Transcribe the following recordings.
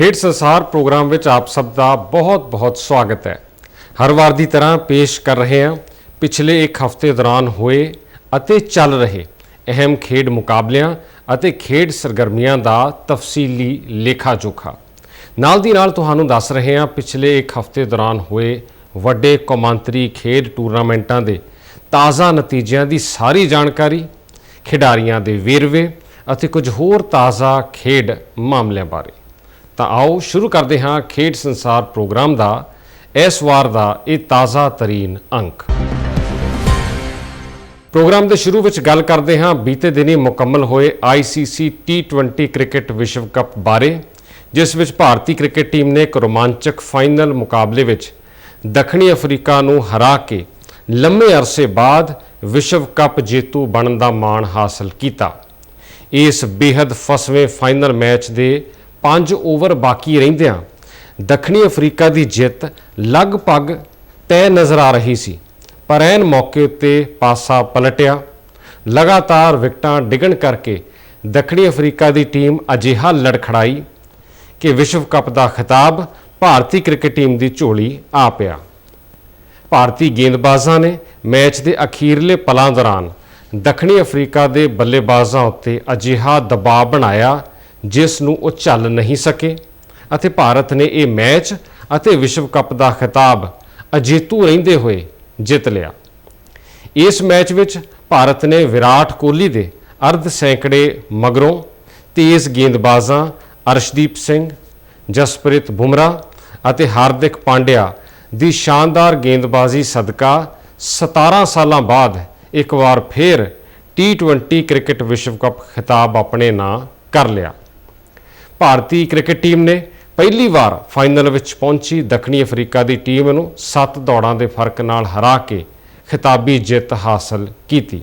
ਖੇਡ ਸੰਸਾਰ ਪ੍ਰੋਗਰਾਮ ਵਿੱਚ ਆਪ ਸਭ ਦਾ ਬਹੁਤ-ਬਹੁਤ ਸਵਾਗਤ ਹੈ। ਹਰ ਵਾਰ ਦੀ ਤਰ੍ਹਾਂ ਪੇਸ਼ ਕਰ ਰਹੇ ਹਾਂ। ਪਿਛਲੇ ਇੱਕ ਹਫ਼ਤੇ ਦੌਰਾਨ ਹੋਏ ਅਤੇ ਚੱਲ ਰਹੇ ਅਹਿਮ ਖੇਡ ਮੁਕਾਬਲਿਆਂ ਅਤੇ ਖੇਡ ਸਰਗਰਮੀਆਂ ਦਾ ਤਫਸੀਲੀ ਲੇਖਾ ਜੋਖਾ ਨਾਲ ਦੀ ਨਾਲ ਤੁਹਾਨੂੰ ਦੱਸ ਰਹੇ ਹਾਂ, ਪਿਛਲੇ ਇੱਕ ਹਫ਼ਤੇ ਦੌਰਾਨ ਹੋਏ ਵੱਡੇ ਕੌਮਾਂਤਰੀ ਖੇਡ ਟੂਰਨਾਮੈਂਟਾਂ ਦੇ ਤਾਜ਼ਾ ਨਤੀਜਿਆਂ ਦੀ ਸਾਰੀ ਜਾਣਕਾਰੀ, ਖਿਡਾਰੀਆਂ ਦੇ ਵੇਰਵੇ ਅਤੇ ਕੁਝ ਹੋਰ ਤਾਜ਼ਾ ਖੇਡ ਮਾਮਲਿਆਂ ਬਾਰੇ। ਤਾਂ ਆਓ ਸ਼ੁਰੂ ਕਰਦੇ ਹਾਂ ਖੇਡ ਸੰਸਾਰ ਪ੍ਰੋਗਰਾਮ ਦਾ। ਇਸ ਵਾਰ ਦਾ ਇਹ ਤਾਜ਼ਾ ਤਰੀਨ ਅੰਕ। ਪ੍ਰੋਗਰਾਮ ਦੇ ਸ਼ੁਰੂ ਵਿੱਚ ਗੱਲ ਕਰਦੇ ਹਾਂ। ਬੀਤੇ ਦਿਨੀ ਮੁਕੰਮਲ ਹੋਏ ICC T20 ਕ੍ਰਿਕਟ ਵਿਸ਼ਵ ਕੱਪ ਬਾਰੇ, ਜਿਸ ਵਿੱਚ ਭਾਰਤੀ ਕ੍ਰਿਕਟ ਟੀਮ ਨੇ ਇੱਕ ਰੋਮਾਂਚਕ ਫਾਈਨਲ ਮੁਕਾਬਲੇ ਵਿੱਚ ਦੱਖਣੀ ਅਫਰੀਕਾ ਨੂੰ ਹਰਾ ਕੇ ਲੰਮੇ ਅਰਸੇ ਬਾਅਦ ਵਿਸ਼ਵ ਕੱਪ ਜੇਤੂ ਬਣਨ ਦਾ ਮਾਣ ਹਾਸਲ ਕੀਤਾ। ਇਸ ਬੇहद ਫਸਵੇਂ ਫਾਈਨਲ ਮੈਚ ਦੇ 5 ਓਵਰ ਬਾਕੀ ਰਹਿੰਦਿਆਂ ਦੱਖਣੀ ਅਫਰੀਕਾ ਦੀ ਜਿੱਤ ਲਗਭਗ ਤੈਅ ਨਜ਼ਰ ਆ ਰਹੀ ਸੀ। ਪਰ ਐਨ ਮੌਕੇ ਉੱਤੇ ਪਾਸਾ ਪਲਟਿਆ। ਲਗਾਤਾਰ ਵਿਕਟਾਂ ਡਿੱਗਣ ਕਰਕੇ ਦੱਖਣੀ ਅਫਰੀਕਾ ਦੀ ਟੀਮ ਅਜਿਹਾ ਲੜਖੜਾਈ ਕਿ ਵਿਸ਼ਵ ਕੱਪ ਦਾ ਖਿਤਾਬ ਭਾਰਤੀ ਕ੍ਰਿਕਟ ਟੀਮ ਦੀ ਝੋਲੀ ਆ ਪਿਆ। ਭਾਰਤੀ ਗੇਂਦਬਾਜ਼ਾਂ ਨੇ ਮੈਚ ਦੇ ਅਖੀਰਲੇ ਪਲਾਂ ਦੌਰਾਨ ਦੱਖਣੀ ਅਫਰੀਕਾ ਦੇ ਬੱਲੇਬਾਜ਼ਾਂ ਉੱਤੇ ਅਜਿਹਾ ਦਬਾਅ ਬਣਾਇਆ ਜਿਸ ਨੂੰ ਉਹ ਝੱਲ ਨਹੀਂ ਸਕੇ। ਅਤੇ ਭਾਰਤ ਨੇ ਇਹ ਮੈਚ ਅਤੇ ਵਿਸ਼ਵ ਕੱਪ ਦਾ ਖਿਤਾਬ ਅਜੇਤੂ ਰਹਿੰਦੇ ਹੋਏ ਜਿੱਤ ਲਿਆ। ਇਸ ਮੈਚ ਵਿੱਚ ਭਾਰਤ ਨੇ ਵਿਰਾਟ ਕੋਹਲੀ ਦੇ ਅਰਧ ਸੈਂਕੜੇ ਮਗਰੋਂ ਤੇਜ਼ ਗੇਂਦਬਾਜ਼ਾਂ ਅਰਸ਼ਦੀਪ ਸਿੰਘ, ਜਸਪ੍ਰੀਤ ਬੁਮਰਾਹ ਅਤੇ ਹਾਰਦਿਕ ਪਾਂਡਿਆ ਦੀ ਸ਼ਾਨਦਾਰ ਗੇਂਦਬਾਜ਼ੀ ਸਦਕਾ 17 ਸਾਲਾਂ ਬਾਅਦ ਇੱਕ ਵਾਰ ਫੇਰ T20 ਕ੍ਰਿਕਟ ਵਿਸ਼ਵ ਕੱਪ ਖਿਤਾਬ ਆਪਣੇ ਨਾਂ ਕਰ ਲਿਆ। ਭਾਰਤੀ ਕ੍ਰਿਕਟ ਟੀਮ ਨੇ ਪਹਿਲੀ ਵਾਰ ਫਾਈਨਲ ਵਿੱਚ ਪਹੁੰਚੀ ਦੱਖਣੀ ਅਫਰੀਕਾ ਦੀ ਟੀਮ ਨੂੰ 7 ਦੌੜਾਂ ਦੇ ਫ਼ਰਕ ਨਾਲ ਹਰਾ ਕੇ ਖਿਤਾਬੀ ਜਿੱਤ ਹਾਸਲ ਕੀਤੀ।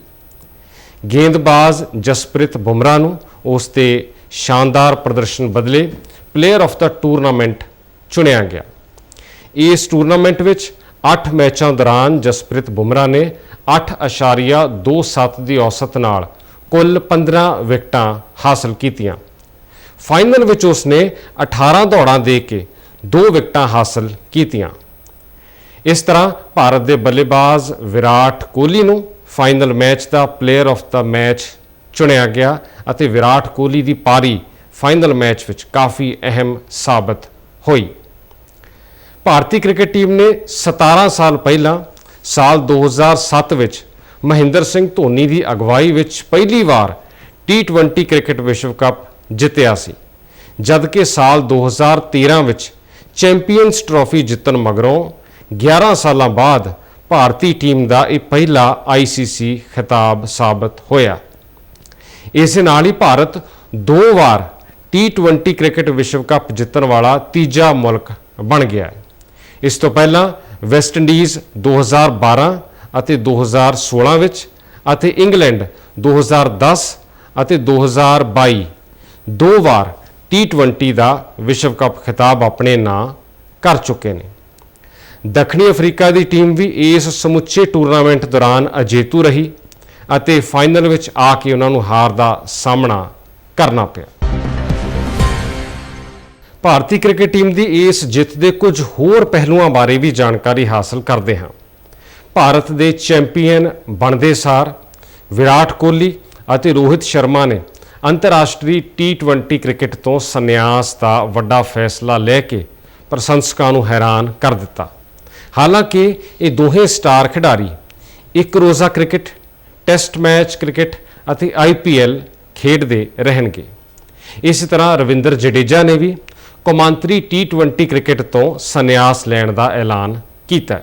ਗੇਂਦਬਾਜ਼ ਜਸਪ੍ਰੀਤ ਬੁਮਰਾਹ ਨੂੰ ਉਸ 'ਤੇ ਸ਼ਾਨਦਾਰ ਪ੍ਰਦਰਸ਼ਨ ਬਦਲੇ ਪਲੇਅਰ ਆਫ ਦਾ ਟੂਰਨਾਮੈਂਟ ਚੁਣਿਆ ਗਿਆ। ਇਸ ਟੂਰਨਾਮੈਂਟ ਵਿੱਚ 8 ਮੈਚਾਂ ਦੌਰਾਨ ਜਸਪ੍ਰੀਤ ਬੁਮਰਾ ਨੇ 8.27 ਦੀ ਔਸਤ ਨਾਲ ਕੁੱਲ 15 ਵਿਕਟਾਂ ਹਾਸਲ ਕੀਤੀਆਂ। ਫਾਈਨਲ ਵਿੱਚ ਉਸਨੇ 18 ਦੌੜਾਂ ਦੇ ਕੇ ਦੋ ਵਿਕਟਾਂ ਹਾਸਲ ਕੀਤੀਆਂ। ਇਸ ਤਰ੍ਹਾਂ ਭਾਰਤ ਦੇ ਬੱਲੇਬਾਜ਼ ਵਿਰਾਟ ਕੋਹਲੀ ਨੂੰ ਫਾਈਨਲ ਮੈਚ ਦਾ ਪਲੇਅਰ ਆਫ ਦਾ ਮੈਚ ਚੁਣਿਆ ਗਿਆ ਅਤੇ ਵਿਰਾਟ ਕੋਹਲੀ ਦੀ ਪਾਰੀ ਫਾਈਨਲ ਮੈਚ ਵਿੱਚ ਕਾਫੀ ਅਹਿਮ ਸਾਬਤ ਹੋਈ। ਭਾਰਤੀ ਕ੍ਰਿਕਟ ਟੀਮ ਨੇ 17 ਸਾਲ ਪਹਿਲਾਂ ਸਾਲ 2007 ਵਿੱਚ ਮਹਿੰਦਰ ਸਿੰਘ ਧੋਨੀ ਦੀ ਅਗਵਾਈ ਵਿੱਚ ਪਹਿਲੀ ਵਾਰ T20 ਕ੍ਰਿਕਟ ਵਿਸ਼ਵ ਕੱਪ ਜਿੱਤਿਆ ਸੀ। ਜਦਕਿ ਸਾਲ 2013 ਵਿੱਚ ਚੈਂਪੀਅਨਸ ਟਰਾਫੀ ਜਿੱਤਣ ਮਗਰੋਂ 11 ਸਾਲਾਂ ਬਾਅਦ ਭਾਰਤੀ ਟੀਮ ਦਾ ਇਹ ਪਹਿਲਾ ICC ਖਿਤਾਬ ਸਾਬਤ ਹੋਇਆ। ਇਸ ਨਾਲ ਹੀ ਭਾਰਤ ਦੋ ਵਾਰ T20 ਕ੍ਰਿਕਟ ਵਿਸ਼ਵ ਕੱਪ ਜਿੱਤਣ ਵਾਲਾ ਤੀਜਾ ਮੁਲਕ ਬਣ ਗਿਆ ਇਸ ਤੋਂ ਪਹਿਲਾਂ ਵੈਸਟ ਇੰਡੀਜ਼ 2012 ਅਤੇ 2016 ਵਿੱਚ ਅਤੇ ਇੰਗਲੈਂਡ 2010 ਅਤੇ 2022 ਦੋ ਵਾਰ T20 ਦਾ ਵਿਸ਼ਵ ਕੱਪ ਖਿਤਾਬ ਆਪਣੇ ਨਾਂ ਕਰ ਚੁੱਕੇ ਨੇ। ਦੱਖਣੀ ਅਫਰੀਕਾ ਦੀ ਟੀਮ ਵੀ ਇਸ ਸਮੁੱਚੇ ਟੂਰਨਾਮੈਂਟ ਦੌਰਾਨ ਅਜੇਤੂ ਰਹੀ ਅਤੇ ਫਾਈਨਲ ਵਿੱਚ ਆ ਕੇ ਉਹਨਾਂ ਨੂੰ ਹਾਰ ਦਾ ਸਾਹਮਣਾ ਕਰਨਾ ਪਿਆ। ਭਾਰਤੀ ਕ੍ਰਿਕਟ ਟੀਮ ਦੀ ਇਸ ਜਿੱਤ ਦੇ ਕੁਝ ਹੋਰ ਪਹਿਲੂਆਂ ਬਾਰੇ ਵੀ ਜਾਣਕਾਰੀ ਹਾਸਲ ਕਰਦੇ ਹਾਂ। ਭਾਰਤ ਦੇ ਚੈਂਪੀਅਨ ਬਣਦੇ ਸਾਰ ਵਿਰਾਟ ਕੋਹਲੀ ਅਤੇ ਰੋਹਿਤ ਸ਼ਰਮਾ ਨੇ ਅੰਤਰਰਾਸ਼ਟਰੀ T20 ਕ੍ਰਿਕਟ ਤੋਂ ਸੰਨਿਆਸ ਦਾ ਵੱਡਾ ਫੈਸਲਾ ਲੈ ਕੇ ਪ੍ਰਸ਼ੰਸਕਾਂ ਨੂੰ ਹੈਰਾਨ ਕਰ ਦਿੱਤਾ। ਹਾਲਾਂਕਿ ਇਹ ਦੋਹੇ ਸਟਾਰ ਖਿਡਾਰੀ, ਇੱਕ ਰੋਜ਼ਾ ਕ੍ਰਿਕਟ, ਟੈਸਟ ਮੈਚ ਕ੍ਰਿਕਟ ਅਤੇ IPL ਖੇਡਦੇ ਰਹਿਣਗੇ। ਇਸੇ ਤਰ੍ਹਾਂ ਰਵਿੰਦਰ ਜਡੇਜਾ ਨੇ ਵੀ ਕੌਮਾਂਤਰੀ T20 ਕ੍ਰਿਕਟ ਤੋਂ ਸੰਨਿਆਸ ਲੈਣ ਦਾ ਐਲਾਨ ਕੀਤਾ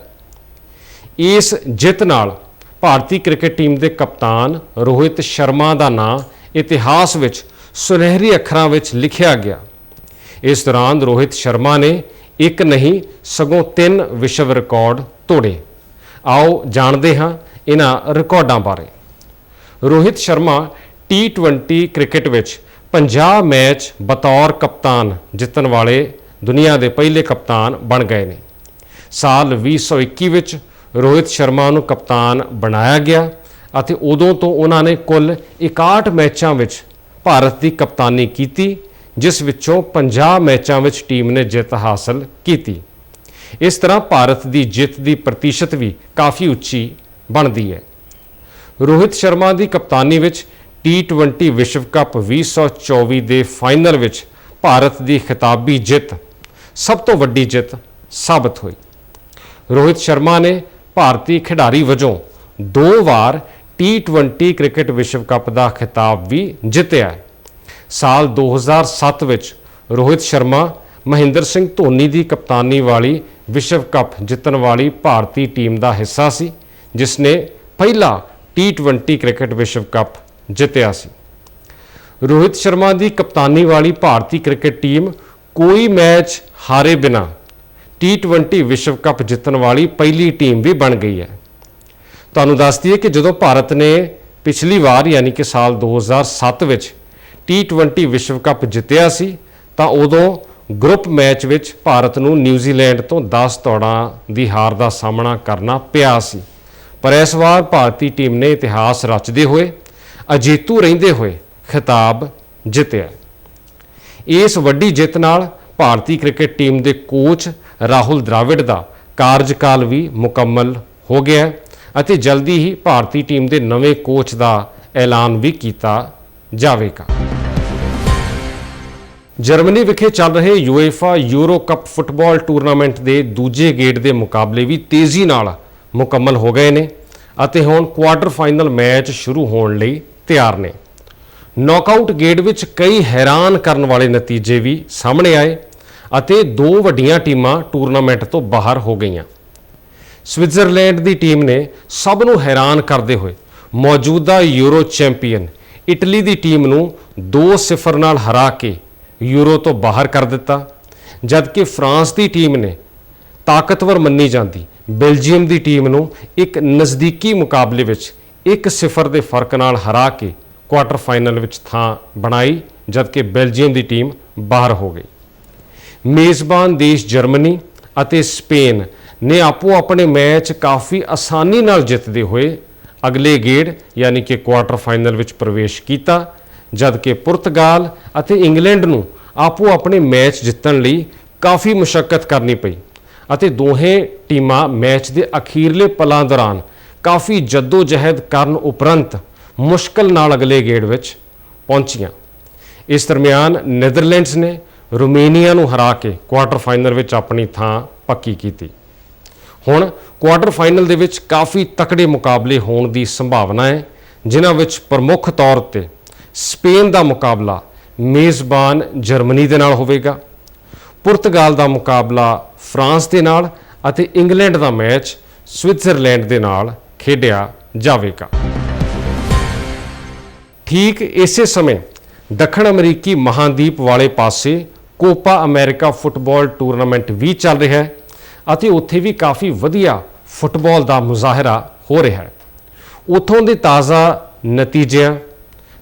ਇਸ ਜਿੱਤ ਨਾਲ ਭਾਰਤੀ ਕ੍ਰਿਕਟ ਟੀਮ ਦੇ ਕਪਤਾਨ ਰੋਹਿਤ ਸ਼ਰਮਾ ਦਾ ਨਾਮ ਇਤਿਹਾਸ ਵਿੱਚ, ਸੁਨਹਿਰੀ ਅੱਖਰਾਂ ਵਿੱਚ ਲਿਖਿਆ ਗਿਆ। ਇਸ ਦੌਰਾਨ ਰੋਹਿਤ ਸ਼ਰਮਾ ਨੇ ਇੱਕ ਨਹੀਂ, ਸਗੋਂ ਤਿੰਨ ਵਿਸ਼ਵ ਰਿਕਾਰਡ ਤੋੜੇ। ਆਓ ਜਾਣਦੇ ਹਾਂ ਇਹਨਾਂ ਰਿਕਾਰਡਾਂ ਬਾਰੇ। ਰੋਹਿਤ ਸ਼ਰਮਾ T20 ਕ੍ਰਿਕਟ ਵਿੱਚ 50 ਮੈਚ ਬਤੌਰ ਕਪਤਾਨ ਜਿੱਤਣ ਵਾਲੇ ਦੁਨੀਆ ਦੇ ਪਹਿਲੇ ਕਪਤਾਨ ਬਣ ਗਏ ਨੇ। ਸਾਲ 2021 ਵਿੱਚ ਰੋਹਿਤ ਸ਼ਰਮਾ ਨੂੰ ਕਪਤਾਨ ਬਣਾਇਆ ਗਿਆ। ਅਤੇ ਉਦੋਂ ਤੋਂ ਉਹਨਾਂ ਨੇ ਕੁੱਲ 61 ਮੈਚਾਂ ਵਿੱਚ ਭਾਰਤ ਦੀ ਕਪਤਾਨੀ ਕੀਤੀ, ਜਿਸ ਵਿੱਚੋਂ 50 ਮੈਚਾਂ ਵਿੱਚ ਟੀਮ ਨੇ ਜਿੱਤ ਹਾਸਲ ਕੀਤੀ। ਇਸ ਤਰ੍ਹਾਂ ਭਾਰਤ ਦੀ ਜਿੱਤ ਦੀ ਪ੍ਰਤੀਸ਼ਤ ਵੀ ਕਾਫੀ ਉੱਚੀ ਬਣਦੀ ਹੈ। ਰੋਹਿਤ ਸ਼ਰਮਾ ਦੀ ਕਪਤਾਨੀ ਵਿੱਚ T20 ਵਿਸ਼ਵ ਕੱਪ 2024 ਦੇ ਫਾਈਨਲ ਵਿੱਚ ਭਾਰਤ ਦੀ ਖਿਤਾਬੀ ਜਿੱਤ, ਸਭ ਤੋਂ ਵੱਡੀ ਜਿੱਤ ਸਾਬਤ ਹੋਈ। ਰੋਹਿਤ ਸ਼ਰਮਾ ਨੇ ਭਾਰਤੀ ਖਿਡਾਰੀ ਵਜੋਂ ਦੋ ਵਾਰ T20 ਕ੍ਰਿਕਟ ਵਿਸ਼ਵ ਕੱਪ ਦਾ ਖਿਤਾਬ ਵੀ ਜਿੱਤਿਆ ਹੈ। ਸਾਲ 2007 ਵਿੱਚ ਰੋਹਿਤ ਸ਼ਰਮਾ, ਮਹਿੰਦਰ ਸਿੰਘ ਧੋਨੀ ਦੀ ਕਪਤਾਨੀ ਵਾਲੀ ਵਿਸ਼ਵ ਕੱਪ ਜਿੱਤਣ ਵਾਲੀ ਭਾਰਤੀ ਟੀਮ ਦਾ ਹਿੱਸਾ ਸੀ ਜਿਸ ਨੇ ਪਹਿਲਾ T20 ਕ੍ਰਿਕਟ ਵਿਸ਼ਵ ਕੱਪ ਜਿੱਤਿਆ ਸੀ। ਰੋਹਿਤ ਸ਼ਰਮਾ ਦੀ ਕਪਤਾਨੀ ਵਾਲੀ ਭਾਰਤੀ ਕ੍ਰਿਕਟ ਟੀਮ ਕੋਈ ਮੈਚ ਹਾਰੇ ਬਿਨਾ T20 ਵਿਸ਼ਵ ਕੱਪ ਜਿੱਤਣ ਵਾਲੀ ਪਹਿਲੀ ਟੀਮ ਵੀ ਬਣ ਗਈ ਹੈ। ਤੁਹਾਨੂੰ ਦੱਸ ਦਈਏ ਕਿ ਜਦੋਂ ਭਾਰਤ ਨੇ ਪਿਛਲੀ ਵਾਰ, ਯਾਨੀ ਕਿ ਸਾਲ 2007 ਵਿੱਚ T20 ਵਿਸ਼ਵ ਕੱਪ ਜਿੱਤਿਆ ਸੀ, ਤਾਂ ਉਦੋਂ ਗਰੁੱਪ ਮੈਚ ਵਿੱਚ ਭਾਰਤ ਨੂੰ ਨਿਊਜ਼ੀਲੈਂਡ ਤੋਂ 10 ਦੌੜਾਂ ਦੀ ਹਾਰ ਦਾ ਸਾਹਮਣਾ ਕਰਨਾ ਪਿਆ ਸੀ। ਪਰ ਇਸ ਵਾਰ ਭਾਰਤੀ ਟੀਮ ਨੇ ਇਤਿਹਾਸ ਰਚਦੇ ਹੋਏ, ਅਜੇਤੂ ਰਹਿੰਦੇ ਹੋਏ ਖਿਤਾਬ ਜਿੱਤਿਆ। ਇਸ ਵੱਡੀ ਜਿੱਤ ਨਾਲ ਭਾਰਤੀ ਕ੍ਰਿਕਟ ਟੀਮ ਦੇ ਕੋਚ ਰਾਹੁਲ ਦ੍ਰਾਵਿੜ ਦਾ ਕਾਰਜਕਾਲ ਵੀ ਮੁਕੰਮਲ ਹੋ ਗਿਆ ਅਤੇ ਜਲਦੀ ਹੀ ਭਾਰਤੀ ਟੀਮ ਦੇ ਨਵੇਂ ਕੋਚ ਦਾ ਐਲਾਨ ਵੀ ਕੀਤਾ ਜਾਵੇਗਾ। ਜਰਮਨੀ ਵਿਖੇ ਚੱਲ ਰਹੇ UEFA Euro cup football tournament ਦੇ ਦੂਜੇ ਗੇੜ ਦੇ ਮੁਕਾਬਲੇ ਵੀ ਤੇਜ਼ੀ ਨਾਲ ਮੁਕੰਮਲ ਹੋ ਗਏ ਨੇ ਅਤੇ ਹੁਣ ਕੁਆਟਰ ਫਾਈਨਲ ਮੈਚ ਸ਼ੁਰੂ ਹੋਣ ਲਈ ਤਿਆਰ ਨੇ। ਨੌਕਆਊਟ ਗੇੜ ਵਿੱਚ ਕਈ ਹੈਰਾਨ ਕਰਨ ਵਾਲੇ ਨਤੀਜੇ ਵੀ ਸਾਹਮਣੇ ਆਏ ਅਤੇ ਦੋ ਵੱਡੀਆਂ ਟੀਮਾਂ ਟੂਰਨਾਮੈਂਟ ਤੋਂ ਬਾਹਰ ਹੋ ਗਈਆਂ। ਸਵਿਟਜ਼ਰਲੈਂਡ ਦੀ ਟੀਮ ਨੇ ਸਭ ਨੂੰ ਹੈਰਾਨ ਕਰਦੇ ਹੋਏ ਮੌਜੂਦਾ ਯੂਰੋ ਚੈਂਪੀਅਨ ਇਟਲੀ ਦੀ ਟੀਮ ਨੂੰ 2-0 ਨਾਲ ਹਰਾ ਕੇ ਯੂਰੋ ਤੋਂ ਬਾਹਰ ਕਰ ਦਿੱਤਾ, ਜਦਕਿ ਫਰਾਂਸ ਦੀ ਟੀਮ ਨੇ ਤਾਕਤਵਰ ਮੰਨੀ ਜਾਂਦੀ ਬੈਲਜੀਅਮ ਦੀ ਟੀਮ ਨੂੰ ਇੱਕ ਨਜ਼ਦੀਕੀ ਮੁਕਾਬਲੇ ਵਿੱਚ 1-0 ਦੇ ਫ਼ਰਕ ਨਾਲ ਹਰਾ ਕੇ ਕੁਆਟਰ ਫਾਈਨਲ ਵਿੱਚ ਥਾਂ ਬਣਾਈ, ਜਦਕਿ ਬੈਲਜੀਅਮ ਦੀ ਟੀਮ ਬਾਹਰ ਹੋ ਗਈ। ਮੇਜ਼ਬਾਨ ਦੇਸ਼ ਜਰਮਨੀ ਅਤੇ ਸਪੇਨ ਨੇ ਆਪੋ ਆਪਣੇ ਮੈਚ ਕਾਫੀ ਆਸਾਨੀ ਨਾਲ ਜਿੱਤਦੇ ਹੋਏ ਅਗਲੇ ਗੇੜ, ਯਾਨੀ ਕਿ ਕੁਆਟਰ ਫਾਈਨਲ ਵਿੱਚ ਪ੍ਰਵੇਸ਼ ਕੀਤਾ ਜਦਕਿ ਪੁਰਤਗਾਲ ਅਤੇ ਇੰਗਲੈਂਡ ਨੂੰ ਆਪੋ ਆਪਣੇ ਮੈਚ ਜਿੱਤਣ ਲਈ ਕਾਫੀ ਮੁਸ਼ਕਲ ਕਰਨੀ ਪਈ ਅਤੇ ਦੋਹੇ ਟੀਮਾਂ ਮੈਚ ਦੇ ਅਖੀਰਲੇ ਪਲਾਂ ਦੌਰਾਨ ਕਾਫੀ ਜਹਿਦ ਕਰਨ ਉਪਰੰਤ ਮੁਸ਼ਕਲ ਨਾਲ ਅਗਲੇ ਗੇੜ ਵਿੱਚ ਪਹੁੰਚੀਆਂ। ਇਸ ਦਰਮਿਆਨ ਨੈਦਰਲੈਂਡਸ ਨੇ ਰੋਮੇਨੀਆ ਨੂੰ ਹਰਾ ਕੇ ਕੁਆਟਰ ਫਾਈਨਲ ਵਿੱਚ ਆਪਣੀ ਥਾਂ ਪੱਕੀ ਕੀਤੀ। ਹੁਣ ਕੁਆਟਰ ਫਾਈਨਲ ਦੇ ਵਿੱਚ ਕਾਫੀ ਤਕੜੇ ਮੁਕਾਬਲੇ ਹੋਣ ਦੀ ਸੰਭਾਵਨਾ ਹੈ, ਜਿਨ੍ਹਾਂ ਵਿੱਚ ਪ੍ਰਮੁੱਖ ਤੌਰ ਤੇ ਸਪੇਨ ਦਾ ਮੁਕਾਬਲਾ ਮੇਜ਼ਬਾਨ ਜਰਮਨੀ ਦੇ ਨਾਲ ਹੋਵੇਗਾ, ਪੁਰਤਗਾਲ ਦਾ ਮੁਕਾਬਲਾ ਫਰਾਂਸ ਦੇ ਨਾਲ ਅਤੇ ਇੰਗਲੈਂਡ ਦਾ ਮੈਚ ਸਵਿਟਜ਼ਰਲੈਂਡ ਦੇ ਨਾਲ ਖੇਡਿਆ ਜਾਵੇਗਾ। ਠੀਕ ਇਸੇ ਸਮੇਂ ਦੱਖਣ ਅਮਰੀਕੀ ਮਹਾਦੀਪ ਵਾਲੇ ਪਾਸੇ ਕੋਪਾ ਅਮਰੀਕਾ ਫੁੱਟਬਾਲ ਟੂਰਨਾਮੈਂਟ ਵੀ ਚੱਲ ਰਿਹਾ ਹੈ। ਅਤੇ ਉੱਥੇ ਵੀ ਕਾਫੀ ਵਧੀਆ ਫੁੱਟਬਾਲ ਦਾ ਮੁਜ਼ਾਹਰਾ ਹੋ ਰਿਹਾ ਹੈ। ਉਥੋਂ ਦੇ ਤਾਜ਼ਾ ਨਤੀਜਿਆਂ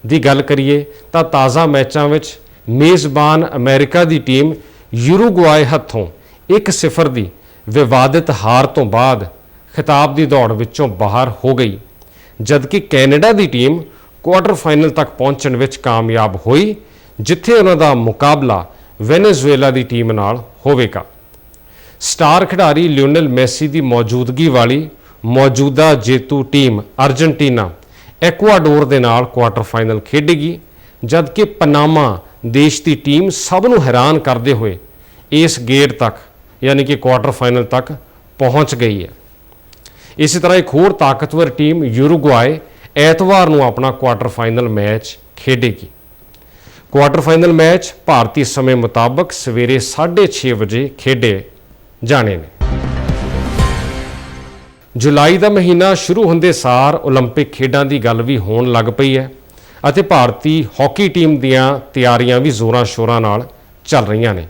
ਦੀ ਗੱਲ ਕਰੀਏ ਤਾਂ ਤਾਜ਼ਾ ਮੈਚਾਂ ਵਿੱਚ ਮੇਜ਼ਬਾਨ ਅਮਰੀਕਾ ਦੀ ਟੀਮ ਯੂਰੂਗਵਾਈ ਹੱਥੋਂ 1-0 ਦੀ ਵਿਵਾਦਿਤ ਹਾਰ ਤੋਂ ਬਾਅਦ ਖਿਤਾਬ ਦੀ ਦੌੜ ਵਿੱਚੋਂ ਬਾਹਰ ਹੋ ਗਈ, ਜਦਕਿ ਕੈਨੇਡਾ ਦੀ ਟੀਮ ਕੁਆਟਰ ਫਾਈਨਲ ਤੱਕ ਪਹੁੰਚਣ ਵਿੱਚ ਕਾਮਯਾਬ ਹੋਈ, ਜਿੱਥੇ ਉਹਨਾਂ ਦਾ ਮੁਕਾਬਲਾ ਵੈਨੇਜ਼ੁਏਲਾ ਦੀ ਟੀਮ ਨਾਲ ਹੋਵੇਗਾ। ਸਟਾਰ ਖਿਡਾਰੀ ਲਿਓਨਲ ਮੈਸੀ ਦੀ ਮੌਜੂਦਗੀ ਵਾਲੀ ਮੌਜੂਦਾ ਜੇਤੂ ਟੀਮ ਅਰਜਨਟੀਨਾ ਐਕਵਾਡੋਰ ਦੇ ਨਾਲ ਕੁਆਟਰ ਫਾਈਨਲ ਖੇਡੇਗੀ, ਜਦਕਿ ਪਨਾਮਾ ਦੇਸ਼ ਦੀ ਟੀਮ ਸਭ ਨੂੰ ਹੈਰਾਨ ਕਰਦੇ ਹੋਏ ਇਸ ਗੇਟ ਤੱਕ, ਯਾਨੀ ਕਿ ਕੁਆਟਰ ਫਾਈਨਲ ਤੱਕ ਪਹੁੰਚ ਗਈ ਹੈ। ਇਸੇ ਤਰ੍ਹਾਂ ਇੱਕ ਹੋਰ ਤਾਕਤਵਰ ਟੀਮ ਯੂਰੂਗਵਾਏ ਐਤਵਾਰ ਨੂੰ ਆਪਣਾ ਕੁਆਟਰ ਫਾਈਨਲ ਮੈਚ ਖੇਡੇਗੀ। ਕੁਆਟਰ ਫਾਈਨਲ ਮੈਚ ਭਾਰਤੀ ਸਮੇਂ ਮੁਤਾਬਕ ਸਵੇਰੇ 6:30 ਵਜੇ ਖੇਡੇ ਜਾਣੇ ਨੇ ਜੁਲਾਈ ਦਾ ਮਹੀਨਾ ਸ਼ੁਰੂ ਹੁੰਦੇ ਸਾਰ 올림픽 ਖੇਡਾਂ ਦੀ ਗੱਲ ਵੀ ਹੋਣ ਲੱਗ ਪਈ ਹੈ ਅਤੇ ਭਾਰਤੀ ਹਾਕੀ ਟੀਮ ਦੀਆਂ ਤਿਆਰੀਆਂ ਵੀ ਜ਼ੋਰਾਂ ਸ਼ੋਰਾਂ ਨਾਲ ਚੱਲ ਰਹੀਆਂ ਨੇ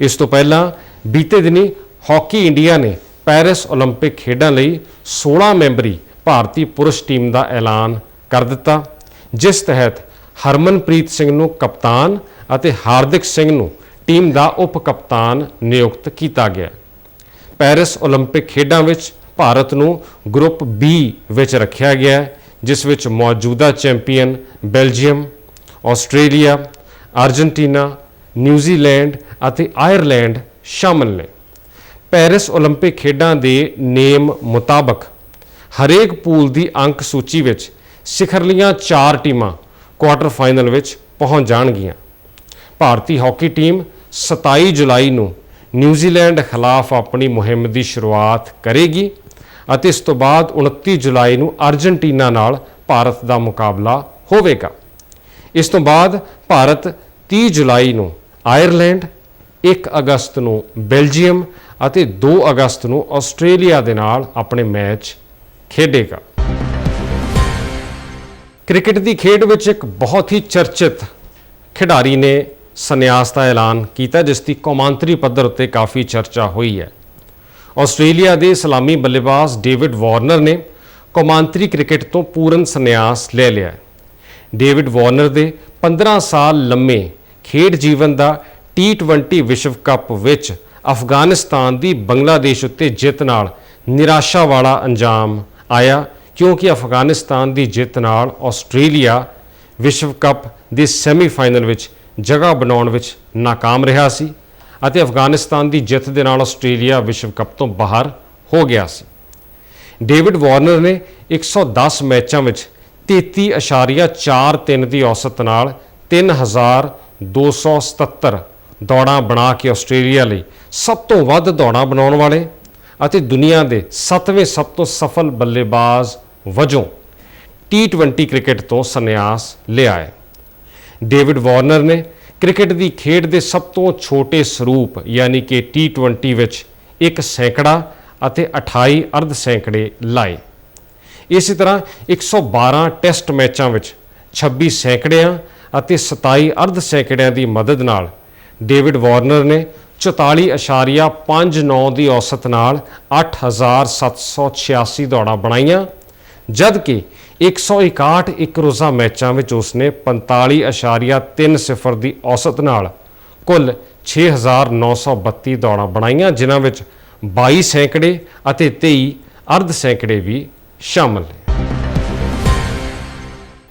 ਇਸ ਤੋਂ ਪਹਿਲਾਂ ਬੀਤੇ ਦਿਨੀ ਹਾਕੀ ਇੰਡੀਆ ਨੇ ਪੈਰਿਸ 올림픽 ਖੇਡਾਂ ਲਈ 16 ਮੈਂਬਰੀ ਭਾਰਤੀ ਪੁਰਸ਼ ਟੀਮ ਦਾ ਐਲਾਨ ਕਰ ਦਿੱਤਾ ਜਿਸ ਤਹਿਤ ਹਰਮਨਪ੍ਰੀਤ ਸਿੰਘ ਨੂੰ ਕਪਤਾਨ ਅਤੇ ਹਾਰਦਿਕ ਸਿੰਘ ਨੂੰ ਟੀਮ ਦਾ ਉਪ ਕਪਤਾਨ ਨਿਯੁਕਤ ਕੀਤਾ ਗਿਆ। ਪੈਰਿਸ 올림픽 ਖੇਡਾਂ ਵਿੱਚ ਭਾਰਤ ਨੂੰ ਗਰੁੱਪ ਬੀ ਵਿੱਚ ਰੱਖਿਆ ਗਿਆ, ਜਿਸ ਵਿੱਚ ਮੌਜੂਦਾ champion Belgium, Australia, Argentina, New Zealand ਅਤੇ ਆਇਰਲੈਂਡ ਸ਼ਾਮਲ ਨੇ। ਪੈਰਿਸ 올림픽 ਖੇਡਾਂ ਦੇ ਨੇਮ ਮੁਤਾਬਕ ਹਰੇਕ ਪੂਲ ਦੀ ਅੰਕ ਸੂਚੀ ਵਿੱਚ ਸਿਖਰਲੀਆਂ 4 ਟੀਮਾਂ ਕੁਆਟਰ ਫਾਈਨਲ ਵਿੱਚ ਪਹੁੰਚ ਜਾਣਗੀਆਂ। ਭਾਰਤੀ ਹਾਕੀ ਟੀਮ 27 ਜੁਲਾਈ ਨੂੰ ਨਿਊਜ਼ੀਲੈਂਡ ਖਿਲਾਫ ਆਪਣੀ ਮੁਹਿੰਮ ਦੀ ਸ਼ੁਰੂਆਤ ਕਰੇਗੀ ਅਤੇ ਇਸ ਤੋਂ ਬਾਅਦ 29 ਜੁਲਾਈ ਨੂੰ ਅਰਜਨਟੀਨਾ ਨਾਲ ਭਾਰਤ ਦਾ ਮੁਕਾਬਲਾ ਹੋਵੇਗਾ। ਇਸ ਤੋਂ ਬਾਅਦ ਭਾਰਤ 30 ਜੁਲਾਈ ਨੂੰ ਆਇਰਲੈਂਡ 1 ਅਗਸਤ ਨੂੰ ਬੈਲਜੀਅਮ ਅਤੇ 2 ਅਗਸਤ ਨੂੰ ਆਸਟ੍ਰੇਲੀਆ ਦੇ ਨਾਲ ਆਪਣੇ ਮੈਚ ਖੇਡੇਗਾ। ਕ੍ਰਿਕਟ ਦੀ ਖੇਡ ਵਿੱਚ ਇੱਕ ਬਹੁਤ ਹੀ ਚਰਚਿਤ ਖਿਡਾਰੀ ਨੇ ਸੰਨਿਆਸ ਦਾ ਐਲਾਨ ਕੀਤਾ, ਜਿਸ ਦੀ ਕੌਮਾਂਤਰੀ ਪੱਧਰ ਉੱਤੇ ਕਾਫੀ ਚਰਚਾ ਹੋਈ ਹੈ। ਆਸਟ੍ਰੇਲੀਆ ਦੇ ਸਲਾਮੀ ਬੱਲੇਬਾਜ਼ ਡੇਵਿਡ ਵਾਰਨਰ ਨੇ ਕੌਮਾਂਤਰੀ ਕ੍ਰਿਕਟ ਤੋਂ ਪੂਰਨ ਸੰਨਿਆਸ ਲੈ ਲਿਆ ਹੈ। ਡੇਵਿਡ ਵਾਰਨਰ ਦੇ 15 ਸਾਲ ਲੰਮੇ ਖੇਡ ਜੀਵਨ ਦਾ T20 ਵਿਸ਼ਵ ਕੱਪ ਵਿੱਚ ਅਫਗਾਨਿਸਤਾਨ ਦੀ ਬੰਗਲਾਦੇਸ਼ ਉੱਤੇ ਜਿੱਤ ਨਾਲ ਨਿਰਾਸ਼ਾ ਵਾਲਾ ਅੰਜਾਮ ਆਇਆ, ਕਿਉਂਕਿ ਅਫਗਾਨਿਸਤਾਨ ਦੀ ਜਿੱਤ ਨਾਲ ਆਸਟ੍ਰੇਲੀਆ ਵਿਸ਼ਵ ਕੱਪ ਦੇ ਸੈਮੀਫਾਈਨਲ ਵਿੱਚ ਜਗ੍ਹਾ ਬਣਾਉਣ ਵਿੱਚ ناکਾਮ ਰਿਹਾ ਸੀ ਅਤੇ ਅਫਗਾਨਿਸਤਾਨ ਦੀ ਜਿੱਤ ਦੇ ਨਾਲ ਆਸਟ੍ਰੇਲੀਆ ਵਿਸ਼ਵ ਕੱਪ ਤੋਂ ਬਾਹਰ ਹੋ ਗਿਆ ਸੀ। ਡੇਵਿਡ ਵਾਰਨਰ ਨੇ 110 ਮੈਚਾਂ ਵਿੱਚ 33.43 ਦੀ ਔਸਤ ਨਾਲ 3277 ਦੌੜਾਂ ਬਣਾ ਕੇ ਆਸਟ੍ਰੇਲੀਆ ਲਈ ਸਭ ਤੋਂ ਵੱਧ ਦੌੜਾਂ ਬਣਾਉਣ ਵਾਲੇ ਅਤੇ ਦੁਨੀਆ ਦੇ 7ਵੇਂ ਸਭ ਤੋਂ ਸਫਲ ਬੱਲੇਬਾਜ਼ ਵਜੋਂ T20 ਕ੍ਰਿਕਟ ਤੋਂ ਸੰਨਿਆਸ ਲਿਆਏ ਡੇਵਿਡ ਵਾਰਨਰ ਨੇ ਕ੍ਰਿਕਟ ਦੀ ਖੇਡ ਦੇ ਸਭ ਤੋਂ ਛੋਟੇ ਸਰੂਪ, ਯਾਨੀ ਕਿ T20 ਵਿੱਚ ਇੱਕ ਸੈਂਕੜਾ ਅਤੇ 28 ਅਰਧ ਸੈਂਕੜੇ ਲਾਏ। ਇਸੇ ਤਰ੍ਹਾਂ 112 ਟੈਸਟ ਮੈਚਾਂ ਵਿੱਚ 26 ਸੈਂਕੜਿਆਂ ਅਤੇ 27 ਅਰਧ ਸੈਂਕੜਿਆਂ ਦੀ ਮਦਦ ਨਾਲ ਡੇਵਿਡ ਵਾਰਨਰ ਨੇ 44.59 ਦੀ ਔਸਤ ਨਾਲ 8786 ਦੌੜਾਂ ਬਣਾਈਆਂ, ਜਦਕਿ 161 ਇੱਕ ਰੋਜ਼ਾ ਮੈਚਾਂ ਵਿੱਚ ਉਸਨੇ 45.30 ਦੀ ਔਸਤ ਨਾਲ ਕੁੱਲ 6932 ਦੌੜਾਂ ਬਣਾਈਆਂ, ਜਿਨ੍ਹਾਂ ਵਿੱਚ 22 ਸੈਂਕੜੇ ਅਤੇ 23 ਅਰਧ ਸੈਂਕੜੇ ਵੀ ਸ਼ਾਮਲ ਨੇ।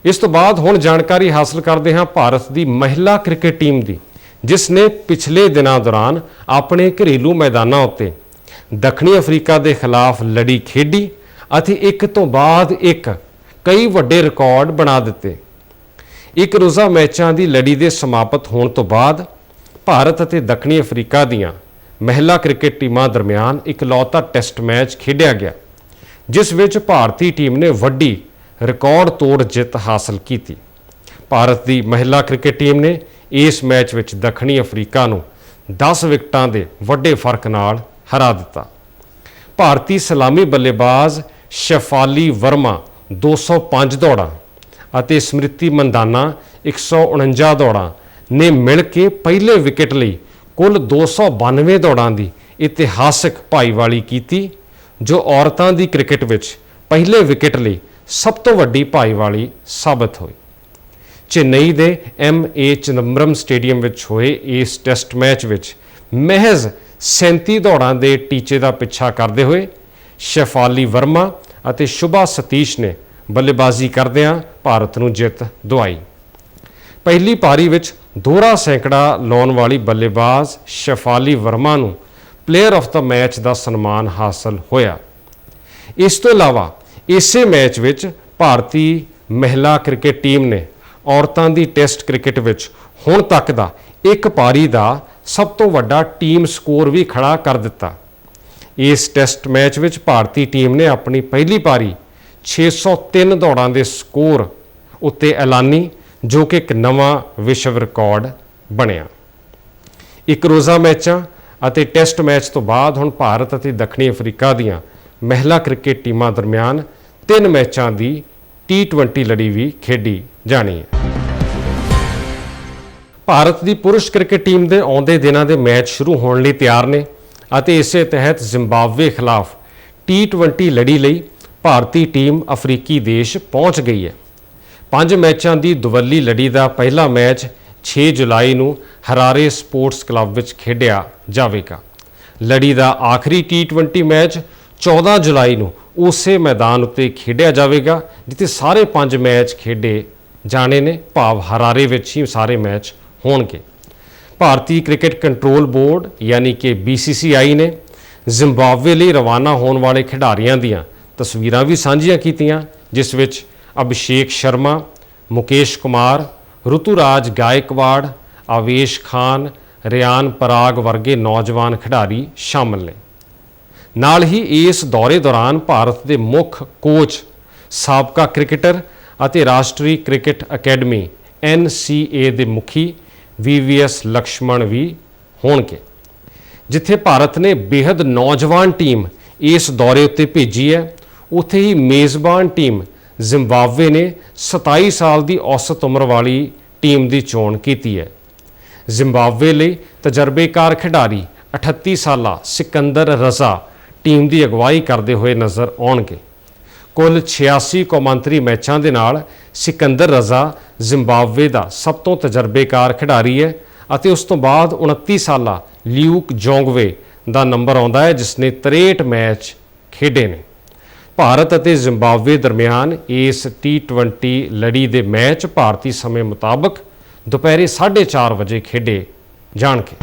ਇਸ ਤੋਂ ਬਾਅਦ ਹੁਣ ਜਾਣਕਾਰੀ ਹਾਸਲ ਕਰਦੇ ਹਾਂ ਭਾਰਤ ਦੀ ਮਹਿਲਾ ਕ੍ਰਿਕਟ ਟੀਮ ਦੀ, ਜਿਸ ਨੇ ਪਿਛਲੇ ਦਿਨਾਂ ਦੌਰਾਨ ਆਪਣੇ ਘਰੇਲੂ ਮੈਦਾਨਾਂ ਉੱਤੇ ਦੱਖਣੀ ਅਫਰੀਕਾ ਦੇ ਖਿਲਾਫ ਲੜੀ ਖੇਡੀ ਅਤੇ ਇੱਕ ਤੋਂ ਬਾਅਦ ਇੱਕ ਕਈ ਵੱਡੇ ਰਿਕਾਰਡ ਬਣਾ ਦਿੱਤੇ। ਇੱਕ ਰੋਜ਼ਾ ਮੈਚਾਂ ਦੀ ਲੜੀ ਦੇ ਸਮਾਪਤ ਹੋਣ ਤੋਂ ਬਾਅਦ ਭਾਰਤ ਅਤੇ ਦੱਖਣੀ ਅਫਰੀਕਾ ਦੀਆਂ ਮਹਿਲਾ ਕ੍ਰਿਕਟ ਟੀਮਾਂ ਦਰਮਿਆਨ ਇਕਲੌਤਾ ਟੈਸਟ ਮੈਚ ਖੇਡਿਆ ਗਿਆ, ਜਿਸ ਵਿੱਚ ਭਾਰਤੀ ਟੀਮ ਨੇ ਵੱਡੀ ਰਿਕਾਰਡ ਤੋੜ ਜਿੱਤ ਹਾਸਲ ਕੀਤੀ। ਭਾਰਤ ਦੀ ਮਹਿਲਾ ਕ੍ਰਿਕਟ ਟੀਮ ਨੇ ਇਸ ਮੈਚ ਵਿੱਚ ਦੱਖਣੀ ਅਫਰੀਕਾ ਨੂੰ 10 ਵਿਕਟਾਂ ਦੇ ਵੱਡੇ ਫ਼ਰਕ ਨਾਲ ਹਰਾ ਦਿੱਤਾ। ਭਾਰਤੀ ਸਲਾਮੀ ਬੱਲੇਬਾਜ਼ ਸ਼ਫਾਲੀ ਵਰਮਾ 205 ਦੌੜਾਂ ਅਤੇ ਸਮ੍ਰਿਤੀ ਮੰਦਾਨਾ 149 ਦੌੜਾਂ ਨੇ ਮਿਲ ਕੇ ਪਹਿਲੇ ਵਿਕਟ ਲਈ ਕੁੱਲ 292 ਦੌੜਾਂ ਦੀ ਇਤਿਹਾਸਕ ਭਾਈਵਾਲੀ ਕੀਤੀ, ਜੋ ਔਰਤਾਂ ਦੀ ਕ੍ਰਿਕਟ ਵਿੱਚ ਪਹਿਲੇ ਵਿਕਟ ਲਈ ਸਭ ਤੋਂ ਵੱਡੀ ਭਾਈਵਾਲੀ ਸਾਬਤ ਹੋਈ। ਚੇਨਈ ਦੇ ਐਮ ਏ ਚਿਦੰਬਰਮ ਸਟੇਡੀਅਮ ਵਿੱਚ ਹੋਏ ਇਸ ਟੈਸਟ ਮੈਚ ਵਿੱਚ ਮਹਿਜ਼ 37 ਦੌੜਾਂ ਦੇ ਟੀਚੇ ਦਾ ਪਿੱਛਾ ਕਰਦੇ ਹੋਏ ਸ਼ੈਫਾਲੀ ਵਰਮਾ ਅਤੇ ਸ਼ੁਭਾ ਸਤੀਸ਼ ਨੇ ਬੱਲੇਬਾਜ਼ੀ ਕਰਦਿਆਂ ਭਾਰਤ ਨੂੰ ਜਿੱਤ ਦਿਵਾਈ। ਪਹਿਲੀ ਪਾਰੀ ਵਿੱਚ ਦੋਹਰਾ ਸੈਂਕੜਾ ਲਾਉਣ ਵਾਲੀ ਬੱਲੇਬਾਜ਼ ਸ਼ਫਾਲੀ ਵਰਮਾ ਨੂੰ ਪਲੇਅਰ ਆਫ ਦਾ ਮੈਚ ਦਾ ਸਨਮਾਨ ਹਾਸਲ ਹੋਇਆ। ਇਸ ਤੋਂ ਇਲਾਵਾ ਇਸੇ ਮੈਚ ਵਿੱਚ ਭਾਰਤੀ ਮਹਿਲਾ ਕ੍ਰਿਕਟ ਟੀਮ ਨੇ ਔਰਤਾਂ ਦੀ ਟੈਸਟ ਕ੍ਰਿਕਟ ਵਿੱਚ ਹੁਣ ਤੱਕ ਦਾ ਇੱਕ ਪਾਰੀ ਦਾ ਸਭ ਤੋਂ ਵੱਡਾ ਟੀਮ ਸਕੋਰ ਵੀ ਖੜਾ ਕਰ ਦਿੱਤਾ। ਇਸ ਟੈਸਟ ਮੈਚ ਵਿੱਚ ਭਾਰਤੀ ਟੀਮ ਨੇ ਆਪਣੀ ਪਹਿਲੀ ਪਾਰੀ 603 ਦੌੜਾਂ ਦੇ ਸਕੋਰ ਉੱਤੇ ਐਲਾਨੀ, ਜੋ ਕਿ ਇੱਕ ਨਵਾਂ ਵਿਸ਼ਵ ਰਿਕਾਰਡ ਬਣਿਆ। ਇੱਕ ਰੋਜ਼ਾ ਮੈਚਾਂ ਅਤੇ ਟੈਸਟ ਮੈਚ ਤੋਂ ਬਾਅਦ ਹੁਣ ਭਾਰਤ ਅਤੇ ਦੱਖਣੀ ਅਫਰੀਕਾ ਦੀਆਂ ਮਹਿਲਾ ਕ੍ਰਿਕਟ ਟੀਮਾਂ ਦਰਮਿਆਨ ਤਿੰਨ ਮੈਚਾਂ ਦੀ T20 ਲੜੀ ਵੀ ਖੇਡੀ ਜਾਣੀ ਹੈ। ਭਾਰਤ ਦੀ ਪੁਰਸ਼ ਕ੍ਰਿਕਟ ਟੀਮ ਦੇ ਆਉਂਦੇ ਦਿਨਾਂ ਦੇ ਮੈਚ ਸ਼ੁਰੂ ਹੋਣ ਲਈ ਤਿਆਰ ਨੇ। ਅਤੇ ਇਸੇ ਤਹਿਤ ਜ਼ਿੰਬਾਬਵੇ ਖਿਲਾਫ T20 ਲੜੀ ਲਈ ਭਾਰਤੀ ਟੀਮ ਅਫਰੀਕੀ ਦੇਸ਼ ਪਹੁੰਚ ਗਈ ਹੈ। ਪੰਜ ਮੈਚਾਂ ਦੀ ਦੁਵੱਲੀ ਲੜੀ ਦਾ ਪਹਿਲਾ ਮੈਚ 6 ਜੁਲਾਈ ਨੂੰ ਹਰਾਰੇ ਸਪੋਰਟਸ ਕਲੱਬ ਵਿੱਚ ਖੇਡਿਆ ਜਾਵੇਗਾ। ਲੜੀ ਦਾ ਆਖਰੀ T20 ਮੈਚ 14 ਜੁਲਾਈ ਨੂੰ ਉਸੇ ਮੈਦਾਨ ਉੱਤੇ ਖੇਡਿਆ ਜਾਵੇਗਾ, ਜਿੱਥੇ ਸਾਰੇ ਪੰਜ ਮੈਚ ਖੇਡੇ ਜਾਣੇ ਨੇ। ਭਾਵ ਹਰਾਰੇ ਵਿੱਚ ਹੀ ਸਾਰੇ ਮੈਚ ਹੋਣਗੇ। ਭਾਰਤੀ ਕ੍ਰਿਕਟ ਕੰਟਰੋਲ ਬੋਰਡ, ਯਾਨੀ ਕਿ BCCI ਨੇ ਜ਼ਿੰਬਾਬਵੇ ਲਈ ਰਵਾਨਾ ਹੋਣ ਵਾਲੇ ਖਿਡਾਰੀਆਂ ਦੀਆਂ ਤਸਵੀਰਾਂ ਵੀ ਸਾਂਝੀਆਂ ਕੀਤੀਆਂ, ਜਿਸ ਵਿੱਚ ਅਭਿਸ਼ੇਕ ਸ਼ਰਮਾ, ਮੁਕੇਸ਼ ਕੁਮਾਰ, ਰੁਤੂਰਾਜ ਗਾਇਕਵਾੜ, ਆਵੇਸ਼ ਖਾਨ, ਰਿਆਨ ਪਰਾਗ ਵਰਗੇ ਨੌਜਵਾਨ ਖਿਡਾਰੀ ਸ਼ਾਮਲ ਨੇ। ਨਾਲ ਹੀ ਇਸ ਦੌਰੇ ਦੌਰਾਨ ਭਾਰਤ ਦੇ ਮੁੱਖ ਕੋਚ, ਸਾਬਕਾ ਕ੍ਰਿਕਟਰ ਅਤੇ ਰਾਸ਼ਟਰੀ ਕ੍ਰਿਕਟ ਅਕੈਡਮੀ NCA ਦੇ ਮੁਖੀ VVS ਲਕਸ਼ਮਣ ਵੀ ਹੋਣਗੇ। ਜਿੱਥੇ ਭਾਰਤ ਨੇ ਬੇहद ਨੌਜਵਾਨ ਟੀਮ ਇਸ ਦੌਰੇ ਉੱਤੇ ਭੇਜੀ ਹੈ, ਉੱਥੇ ਹੀ ਮੇਜ਼ਬਾਨ ਟੀਮ ਜ਼ਿੰਬਾਬਵੇ ਨੇ 27 ਸਾਲ ਦੀ ਔਸਤ ਉਮਰ ਵਾਲੀ ਟੀਮ ਦੀ ਚੋਣ ਕੀਤੀ ਹੈ। ਜ਼ਿੰਬਾਬਵੇ ਲਈ ਤਜਰਬੇਕਾਰ ਖਿਡਾਰੀ 38 ਸਾਲਾ ਸਿਕੰਦਰ ਰਜ਼ਾ ਟੀਮ ਦੀ ਅਗਵਾਈ ਕਰਦੇ ਹੋਏ ਨਜ਼ਰ ਆਉਣਗੇ। ਕੁੱਲ 86 ਕੌਮਾਂਤਰੀ ਮੈਚਾਂ ਦੇ ਨਾਲ ਸਿਕੰਦਰ ਰਜ਼ਾ ਜ਼ਿੰਬਾਬਵੇ ਦਾ ਸਭ ਤੋਂ ਤਜਰਬੇਕਾਰ ਖਿਡਾਰੀ ਹੈ ਅਤੇ ਉਸ ਤੋਂ ਬਾਅਦ 29 ਸਾਲਾ ਲਿਊਕ ਜੋਂਗਵੇ ਦਾ ਨੰਬਰ ਆਉਂਦਾ ਹੈ, ਜਿਸ ਨੇ 63 ਮੈਚ ਖੇਡੇ ਨੇ। ਭਾਰਤ ਅਤੇ ਜ਼ਿੰਬਾਬਵੇ ਦਰਮਿਆਨ ਇਸ T20 ਲੜੀ ਦੇ ਮੈਚ ਭਾਰਤੀ ਸਮੇਂ ਮੁਤਾਬਕ ਦੁਪਹਿਰੇ 4:30 ਵਜੇ ਖੇਡੇ ਜਾਣਗੇ।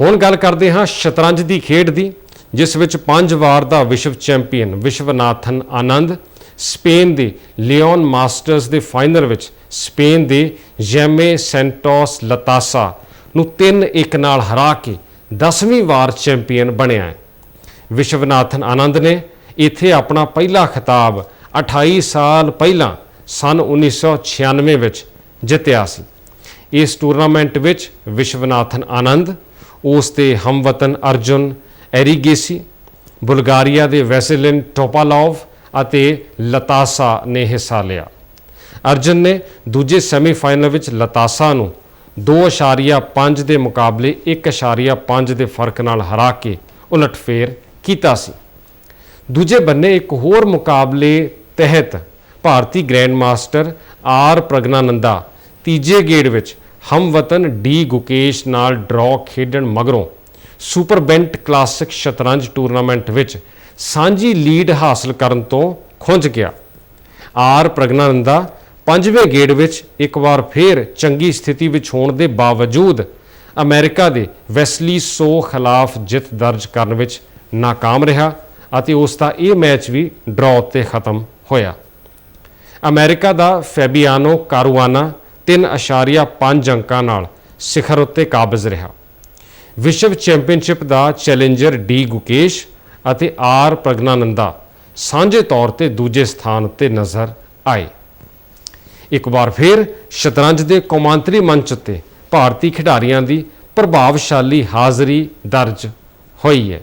ਹੁਣ ਗੱਲ ਕਰਦੇ ਹਾਂ ਸ਼ਤਰੰਜ ਦੀ ਖੇਡ ਦੀ। ਜਿਸ ਵਿੱਚ ਪੰਜ ਵਾਰ ਦਾ ਵਿਸ਼ਵ ਚੈਂਪੀਅਨ ਵਿਸ਼ਵਨਾਥਨ ਆਨੰਦ, ਸਪੇਨ ਦੇ ਲਿਓਨ ਮਾਸਟਰਸ ਦੇ ਫਾਈਨਲ ਵਿੱਚ ਸਪੇਨ ਦੇ ਜੈਮੇ ਸੈਂਟੋਸ ਲਤਾਸਾ ਨੂੰ 3-1 ਨਾਲ ਹਰਾ ਕੇ 10ਵੀਂ ਵਾਰ ਚੈਂਪੀਅਨ ਬਣਿਆ ਹੈ। ਵਿਸ਼ਵਨਾਥਨ ਆਨੰਦ ਨੇ ਇੱਥੇ ਆਪਣਾ ਪਹਿਲਾ ਖਿਤਾਬ 28 ਸਾਲ ਪਹਿਲਾਂ ਸਨ 1996 ਵਿੱਚ ਜਿੱਤਿਆ ਸੀ। ਇਸ ਟੂਰਨਾਮੈਂਟ ਵਿੱਚ ਵਿਸ਼ਵਨਾਥਨ ਆਨੰਦ, ਉਸ ਦੇ ਹਮਵਤਨ ਅਰਜੁਨ ਐਰੀਗੇਸੀ, ਬੁਲਗਾਰੀਆ ਦੇ ਵੈਸੇਲਿਨ ਟੋਪਾਲੋਵ ਅਤੇ ਲਤਾਸਾ ਨੇ ਹਿੱਸਾ ਲਿਆ। ਅਰਜੁਨ ਨੇ ਦੂਜੇ ਸੈਮੀਫਾਈਨਲ ਵਿੱਚ ਲਤਾਸਾ ਨੂੰ 2.5 ਦੇ ਮੁਕਾਬਲੇ 1.5 ਦੇ ਫ਼ਰਕ ਨਾਲ ਹਰਾ ਕੇ ਉਲਟਫੇਰ ਕੀਤਾ ਸੀ। ਦੂਜੇ ਬੰਨੇ ਇੱਕ ਹੋਰ ਮੁਕਾਬਲੇ ਤਹਿਤ ਭਾਰਤੀ ਗ੍ਰੈਂਡ ਮਾਸਟਰ ਆਰ ਪ੍ਰਗਨਾਨੰਦਾ ਤੀਜੇ ਗੇੜ ਵਿੱਚ ਹਮਵਤਨ ਡੀ ਗੁਕੇਸ਼ ਨਾਲ ਡਰਾਅ ਖੇਡਣ ਮਗਰੋਂ ਸੁਪਰਬੈਂਟ ਕਲਾਸਿਕ ਸ਼ਤਰੰਜ ਟੂਰਨਾਮੈਂਟ ਵਿੱਚ ਸਾਂਝੀ ਲੀਡ ਹਾਸਲ ਕਰਨ ਤੋਂ ਖੁੰਝ ਗਿਆ। ਆਰ ਪ੍ਰਗਨਾਨੰਦਾ ਪੰਜਵੇਂ ਗੇੜ ਵਿੱਚ ਇੱਕ ਵਾਰ ਫੇਰ ਚੰਗੀ ਸਥਿਤੀ ਵਿੱਚ ਹੋਣ ਦੇ ਬਾਵਜੂਦ ਅਮਰੀਕਾ ਦੇ ਵੈਸਲੀ ਸੋ ਖਿਲਾਫ ਜਿੱਤ ਦਰਜ ਕਰਨ ਵਿੱਚ ناکਾਮ ਰਿਹਾ ਅਤੇ ਉਸ ਦਾ ਇਹ ਮੈਚ ਵੀ ਡਰਾਅ ਉੱਤੇ ਖਤਮ ਹੋਇਆ। ਅਮਰੀਕਾ ਦਾ ਫੈਬੀਆਨੋ ਕਾਰੂਆਨਾ 3.5 ਅੰਕਾਂ ਨਾਲ ਸਿਖਰ ਉੱਤੇ ਕਾਬਜ਼ ਰਿਹਾ। ਵਿਸ਼ਵ ਚੈਂਪੀਅਨਸ਼ਿਪ ਦਾ ਚੈਲੰਜਰ ਡੀ ਗੁਕੇਸ਼ ਅਤੇ ਆਰ ਪ੍ਰਗਨਾਨੰਦਾ ਸਾਂਝੇ ਤੌਰ ਤੇ ਦੂਜੇ ਸਥਾਨ ਉੱਤੇ ਨਜ਼ਰ ਆਏ। ਇੱਕ ਵਾਰ ਫਿਰ ਸ਼ਤਰੰਜ ਦੇ ਕੌਮਾਂਤਰੀ ਮੰਚ ਉੱਤੇ ਭਾਰਤੀ ਖਿਡਾਰੀਆਂ ਦੀ ਪ੍ਰਭਾਵਸ਼ਾਲੀ ਹਾਜ਼ਰੀ ਦਰਜ ਹੋਈ ਹੈ।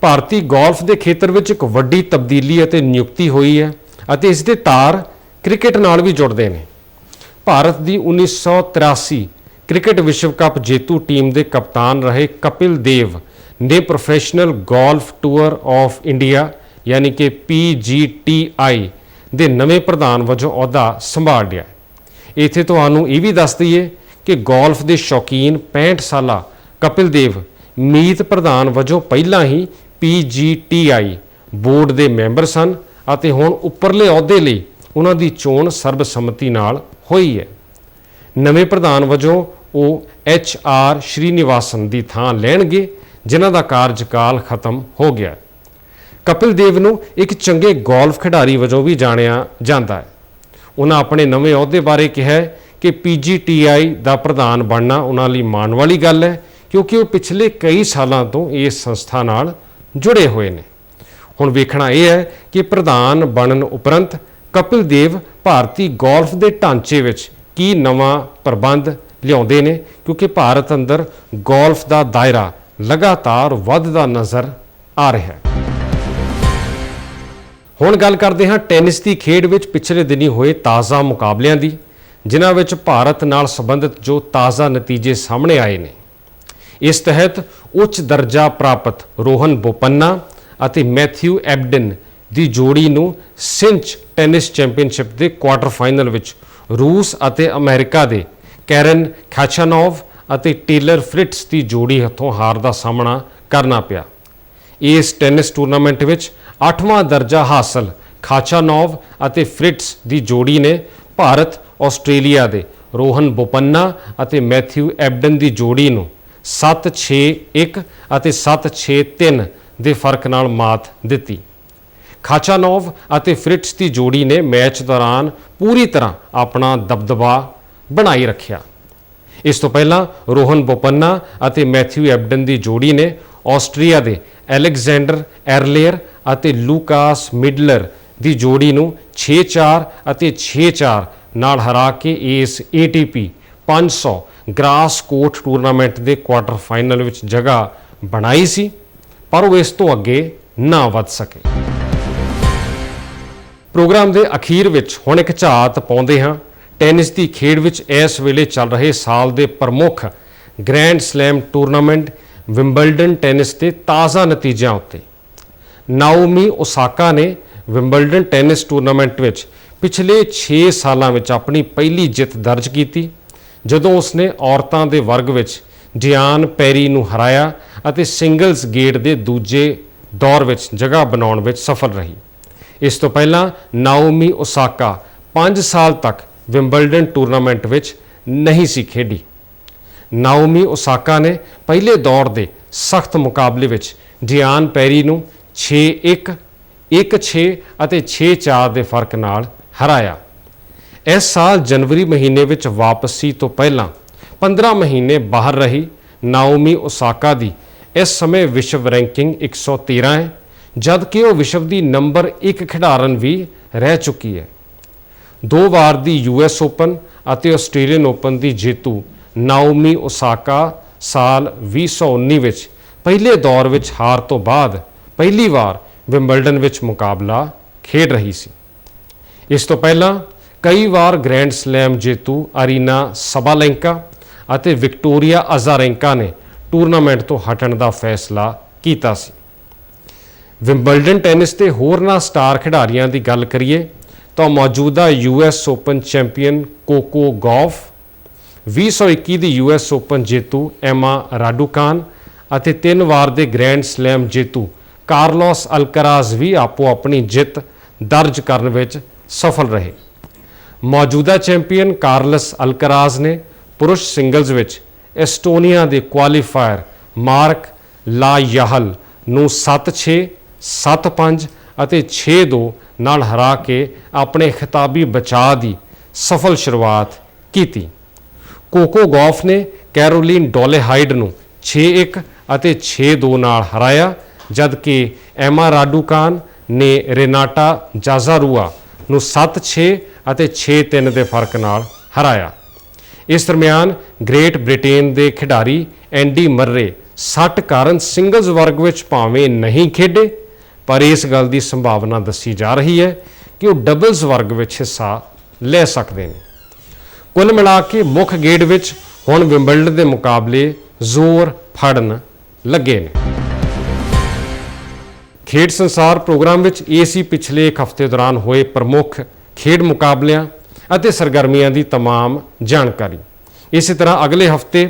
ਭਾਰਤੀ ਗੋਲਫ ਦੇ ਖੇਤਰ ਵਿੱਚ ਇੱਕ ਵੱਡੀ ਤਬਦੀਲੀ ਅਤੇ ਨਿਯੁਕਤੀ ਹੋਈ ਹੈ ਅਤੇ ਇਸ ਦੇ ਤਾਰ ਕ੍ਰਿਕਟ ਨਾਲ ਵੀ ਜੁੜਦੇ ਨੇ। ਭਾਰਤ ਦੀ 1983 ਕ੍ਰਿਕਟ ਵਿਸ਼ਵ ਕੱਪ ਜੇਤੂ ਟੀਮ ਦੇ ਕਪਤਾਨ ਰਹੇ ਕਪਿਲ ਦੇਵ ਨੇ professional golf tour of India ਯਾਨੀ ਕਿ PGTI ਦੇ ਨਵੇਂ ਪ੍ਰਧਾਨ ਵਜੋਂ ਅਹੁਦਾ ਸੰਭਾਲ ਲਿਆ। ਇੱਥੇ ਤੁਹਾਨੂੰ ਇਹ ਵੀ ਦੱਸ ਦਈਏ ਕਿ ਗੋਲਫ ਦੇ ਸ਼ੌਕੀਨ 65 ਸਾਲਾ ਕਪਿਲ ਦੇਵ ਮੀਤ ਪ੍ਰਧਾਨ ਵਜੋਂ ਪਹਿਲਾਂ ਹੀ PGTI ਬੋਰਡ ਦੇ ਮੈਂਬਰ ਸਨ ਅਤੇ ਹੁਣ ਉੱਪਰਲੇ ਅਹੁਦੇ ਲਈ ਉਹਨਾਂ ਦੀ ਚੋਣ ਸਰਬਸੰਮਤੀ ਨਾਲ ਹੋਈ ਹੈ। ਨਵੇਂ ਪ੍ਰਧਾਨ ਵਜੋਂ ਉਹ ਐਚ ਆਰ ਸ਼੍ਰੀਨਿਵਾਸਨ ਦੀ ਥਾਂ ਲੈਣਗੇ, ਜਿਨ੍ਹਾਂ ਦਾ ਕਾਰਜਕਾਲ ਖਤਮ ਹੋ ਗਿਆ ਕਪਿਲ ਦੇਵ ਨੂੰ ਇੱਕ ਚੰਗੇ ਗੋਲਫ ਖਿਡਾਰੀ ਵਜੋਂ ਵੀ ਜਾਣਿਆ ਜਾਂਦਾ ਹੈ। ਉਹਨਾਂ ਆਪਣੇ ਨਵੇਂ ਅਹੁਦੇ ਬਾਰੇ ਕਿਹਾ ਹੈ ਕਿ PGTI ਦਾ ਪ੍ਰਧਾਨ ਬਣਨਾ ਉਹਨਾਂ ਲਈ ਮਾਣ ਵਾਲੀ ਗੱਲ ਹੈ, ਕਿਉਂਕਿ ਉਹ ਪਿਛਲੇ ਕਈ ਸਾਲਾਂ ਤੋਂ ਇਸ ਸੰਸਥਾ ਨਾਲ ਜੁੜੇ ਹੋਏ ਨੇ। ਹੁਣ ਵੇਖਣਾ ਇਹ ਹੈ ਕਿ ਪ੍ਰਧਾਨ ਬਣਨ ਉਪਰੰਤ ਕਪਿਲ ਦੇਵ ਭਾਰਤੀ ਗੋਲਫ ਦੇ ਢਾਂਚੇ ਵਿੱਚ ਕੀ ਨਵਾਂ ਪ੍ਰਬੰਧ ਲਿਆਉਂਦੇ ਨੇ? ਕਿਉਂਕਿ ਭਾਰਤ ਅੰਦਰ ਗੋਲਫ ਦਾ ਦਾਇਰਾ ਲਗਾਤਾਰ ਵੱਧਦਾ ਨਜ਼ਰ ਆ ਰਿਹਾ ਹੈ। ਹੁਣ ਗੱਲ ਕਰਦੇ ਹਾਂ ਟੈਨਿਸ ਦੀ ਖੇਡ ਵਿੱਚ ਪਿਛਲੇ ਦਿਨੀ ਹੋਏ ਤਾਜ਼ਾ ਮੁਕਾਬਲਿਆਂ ਦੀ, ਜਿਨ੍ਹਾਂ ਵਿੱਚ ਭਾਰਤ ਨਾਲ ਸੰਬੰਧਿਤ ਜੋ ਤਾਜ਼ਾ ਨਤੀਜੇ ਸਾਹਮਣੇ ਆਏ ਨੇ। ਇਸ ਤਹਿਤ ਉੱਚ ਦਰਜਾ ਪ੍ਰਾਪਤ ਰੋਹਨ ਬੋਪੰਨਾ ਅਤੇ ਮੈਥਿਊ ਐਬਡਨ ਦੀ ਜੋੜੀ ਨੂੰ ਸਿੰਚ ਟੈਨਿਸ ਚੈਂਪੀਅਨਸ਼ਿਪ ਦੇ ਕੁਆਟਰ ਫਾਈਨਲ ਵਿੱਚ ਰੂਸ ਅਤੇ ਅਮਰੀਕਾ ਦੇ ਕੈਰਨ ਖਾਚਾਨੋਵ ਅਤੇ ਟੇਲਰ ਫ੍ਰਿਟਸ ਦੀ ਜੋੜੀ ਹੱਥੋਂ ਹਾਰ ਦਾ ਸਾਹਮਣਾ ਕਰਨਾ ਪਿਆ। ਇਸ ਟੈਨਿਸ ਟੂਰਨਾਮੈਂਟ ਵਿੱਚ 8ਵਾਂ ਦਰਜਾ ਹਾਸਲ ਖਾਚਾਨੋਵ ਅਤੇ ਫ੍ਰਿਟਸ ਦੀ ਜੋੜੀ ਨੇ ਭਾਰਤ, ਆਸਟ੍ਰੇਲੀਆ ਦੇ ਰੋਹਨ ਬੋਪੰਨਾ ਅਤੇ ਮੈਥਿਊ ਐਬਡਨ ਦੀ ਜੋੜੀ ਨੂੰ 7-6-1 ਅਤੇ 7-6-3 ਦੇ ਫ਼ਰਕ ਨਾਲ ਮਾਤ ਦਿੱਤੀ। ਖਾਚਾਨੋਵ ਅਤੇ ਫ੍ਰਿਟਸ ਦੀ ਜੋੜੀ ਨੇ ਮੈਚ ਦੌਰਾਨ ਪੂਰੀ ਤਰ੍ਹਾਂ ਆਪਣਾ ਦਬਦਬਾ ਬਣਾਈ ਰੱਖਿਆ। ਇਸ ਤੋਂ ਪਹਿਲਾਂ ਰੋਹਨ ਬੋਪੰਨਾ ਅਤੇ ਮੈਥਿਊ ਐਬਡਨ ਦੀ ਜੋੜੀ ਨੇ ਆਸਟਰੀਆ ਦੇ ਐਲੈਗਜ਼ੈਂਡਰ ਐਰਲੇਅਰ ਅਤੇ ਲੂਕਾਸ ਮਿਡਲਰ ਦੀ ਜੋੜੀ ਨੂੰ 6-4 ਅਤੇ 6-4 ਨਾਲ ਹਰਾ ਕੇ ਇਸ ATP 500 ਗ੍ਰਾਸ ਕੋਰਟ ਟੂਰਨਾਮੈਂਟ ਦੇ ਕੁਆਟਰ ਫਾਈਨਲ ਵਿੱਚ ਜਗ੍ਹਾ ਬਣਾਈ ਸੀ, ਪਰ ਉਹ ਇਸ ਤੋਂ ਅੱਗੇ ਨਾ ਵੱਧ ਸਕੇ। ਪ੍ਰੋਗਰਾਮ ਦੇ ਅਖੀਰ ਵਿੱਚ ਹੁਣ ਇੱਕ ਝਾਤ ਪਾਉਂਦੇ ਹਾਂ। ਟੈਨਿਸ ਦੀ ਖੇਡ ਵਿੱਚ ਇਸ ਵੇਲੇ ਚੱਲ ਰਹੇ ਸਾਲ ਦੇ ਪ੍ਰਮੁੱਖ grand slam tournament Wimbledon tennis ਦੇ ਤਾਜ਼ਾ ਨਤੀਜਿਆਂ ਉੱਤੇ। ਨਾਓਮੀ ਓਸਾਕਾ ਨੇ ਵਿੰਬਲਡਨ ਟੈਨਿਸ ਟੂਰਨਾਮੈਂਟ ਵਿੱਚ ਪਿਛਲੇ 6 ਸਾਲਾਂ ਵਿੱਚ ਆਪਣੀ ਪਹਿਲੀ ਜਿੱਤ ਦਰਜ ਕੀਤੀ, ਜਦੋਂ ਉਸਨੇ ਔਰਤਾਂ ਦੇ ਵਰਗ ਵਿੱਚ ਜਿਆਨ ਪੈਰੀ ਨੂੰ ਹਰਾਇਆ ਅਤੇ ਸਿੰਗਲਸ ਗੇਟ ਦੇ ਦੂਜੇ ਦੌਰ ਵਿੱਚ ਜਗ੍ਹਾ ਬਣਾਉਣ ਵਿੱਚ ਸਫਲ ਰਹੀ। ਇਸ ਤੋਂ ਪਹਿਲਾਂ ਨਾਓਮੀ ਓਸਾਕਾ 5 ਸਾਲ ਤੱਕ ਵਿੰਬਲਡਨ ਟੂਰਨਾਮੈਂਟ ਵਿੱਚ ਨਹੀਂ ਸੀ ਖੇਡੀ। ਨਾਓਮੀ ਓਸਾਕਾ ਨੇ ਪਹਿਲੇ ਦੌਰ ਦੇ ਸਖਤ ਮੁਕਾਬਲੇ ਵਿੱਚ ਡਿਆਨ ਪੈਰੀ ਨੂੰ 6-1 1-6 ਅਤੇ 6-4 ਦੇ ਫ਼ਰਕ ਨਾਲ ਹਰਾਇਆ। ਇਸ ਸਾਲ ਜਨਵਰੀ ਮਹੀਨੇ ਵਿੱਚ ਵਾਪਸੀ ਤੋਂ ਪਹਿਲਾਂ 15 ਮਹੀਨੇ ਬਾਹਰ ਰਹੀ ਨਾਓਮੀ ਓਸਾਕਾ ਦੀ ਇਸ ਸਮੇਂ ਵਿਸ਼ਵ ਰੈਂਕਿੰਗ 113 ਹੈ। ਜਦਕਿ ਉਹ ਵਿਸ਼ਵ ਦੀ ਨੰਬਰ 1 ਖਿਡਾਰਨ ਵੀ ਰਹਿ ਚੁੱਕੀ ਹੈ। ਦੋ ਵਾਰ ਦੀ ਯੂਐਸ ਓਪਨ ਅਤੇ ਆਸਟ੍ਰੇਲੀਅਨ ਓਪਨ ਦੀ ਜੇਤੂ ਨਾਓਮੀ ਓਸਾਕਾ ਸਾਲ 2019 ਵਿੱਚ ਪਹਿਲੇ ਦੌਰ ਵਿੱਚ ਹਾਰ ਤੋਂ ਬਾਅਦ ਪਹਿਲੀ ਵਾਰ ਵਿੰਬਲਡਨ ਵਿੱਚ ਮੁਕਾਬਲਾ ਖੇਡ ਰਹੀ ਸੀ। ਇਸ ਤੋਂ ਪਹਿਲਾਂ ਕਈ ਵਾਰ ਗ੍ਰੈਂਡ ਸਲੈਮ ਜੇਤੂ ਅਰੀਨਾ ਸਬਾਲੈਂਕਾ ਅਤੇ ਵਿਕਟੋਰੀਆ ਅਜ਼ਾਰੈਂਕਾ ਨੇ ਟੂਰਨਾਮੈਂਟ ਤੋਂ ਹਟਣ ਦਾ ਫੈਸਲਾ ਕੀਤਾ ਸੀ। ਵਿੰਬਲਡਨ ਟੈਨਿਸ ਤੇ ਹੋਰਨਾਂ ਸਟਾਰ ਖਿਡਾਰੀਆਂ ਦੀ ਗੱਲ ਕਰੀਏ ਤਾਂ ਮੌਜੂਦਾ US Open champion Coco Gauff 2021 ਦੀ ਯੂਐਸ ਓਪਨ ਜੇਤੂ ਐਮਾ ਰਾਡੂਕਾਨ ਅਤੇ ਤਿੰਨ ਵਾਰ ਦੇ ਗ੍ਰੈਂਡ ਸਲੈਮ ਜੇਤੂ ਕਾਰਲੋਸ ਅਲਕਰਾਜ਼ ਵੀ ਆਪੋ ਆਪਣੀ ਜਿੱਤ ਦਰਜ ਕਰਨ ਵਿੱਚ ਸਫਲ ਰਹੇ। ਮੌਜੂਦਾ ਚੈਂਪੀਅਨ ਕਾਰਲਸ ਅਲਕਰਾਜ਼ ਨੇ ਪੁਰਸ਼ ਸਿੰਗਲਜ਼ ਵਿੱਚ ਐਸਟੋਨੀਆ ਦੇ ਕੁਆਲੀਫਾਇਰ ਮਾਰਕ ਲਾ ਯਾਹਲ ਨੂੰ 7-6 7-5 ਅਤੇ 6-2 ਨਾਲ ਹਰਾ ਕੇ ਆਪਣੇ ਖਿਤਾਬੀ ਬਚਾਅ ਦੀ ਸਫਲ ਸ਼ੁਰੂਆਤ ਕੀਤੀ। ਕੋਕੋ ਗੌਫ ਨੇ ਕੈਰੋਲਿਨ ਡੋਲੇਹਾਈਡ ਨੂੰ 6-1 ਅਤੇ 6-2 ਨਾਲ ਹਰਾਇਆ, ਜਦਕਿ ਐਮਾ ਰਾਡੂਕਾਨ ਨੇ ਰੇਨਾਟਾ ਜਾਜ਼ਾਰੂਆ ਨੂੰ 7-6 ਅਤੇ 6-3 ਦੇ ਫ਼ਰਕ ਨਾਲ ਹਰਾਇਆ। ਇਸ ਦਰਮਿਆਨ ਗ੍ਰੇਟ ਬ੍ਰਿਟੇਨ ਦੇ ਖਿਡਾਰੀ ਐਂਡੀ ਮਰਰੇ ਸੱਟ ਕਾਰਨ ਸਿੰਗਲਜ਼ ਵਰਗ ਵਿੱਚ ਭਾਵੇਂ ਨਹੀਂ ਖੇਡੇ ਪਰ ਇਸ ਗੱਲ ਦੀ ਸੰਭਾਵਨਾ ਦੱਸੀ ਜਾ ਰਹੀ ਹੈ ਕਿ ਉਹ ਡਬਲਜ਼ ਵਰਗ ਵਿੱਚ ਹਿੱਸਾ ਲੈ ਸਕਦੇ ਨੇ ਕੁੱਲ ਮਿਲਾ ਕੇ ਮੁੱਖ ਗੇੜ ਵਿੱਚ ਹੁਣ ਵਿੰਬਲਡਨ ਦੇ ਮੁਕਾਬਲੇ ਜ਼ੋਰ ਫੜਨ ਲੱਗੇ ਨੇ ਖੇਡ ਸੰਸਾਰ ਪ੍ਰੋਗਰਾਮ ਵਿੱਚ ਇਹ ਸੀ ਪਿਛਲੇ ਇੱਕ ਹਫ਼ਤੇ ਦੌਰਾਨ ਹੋਏ ਪ੍ਰਮੁੱਖ ਖੇਡ ਮੁਕਾਬਲਿਆਂ ਅਤੇ ਸਰਗਰਮੀਆਂ ਦੀ तमाम ਜਾਣਕਾਰੀ ਇਸੇ ਤਰ੍ਹਾਂ ਅਗਲੇ ਹਫ਼ਤੇ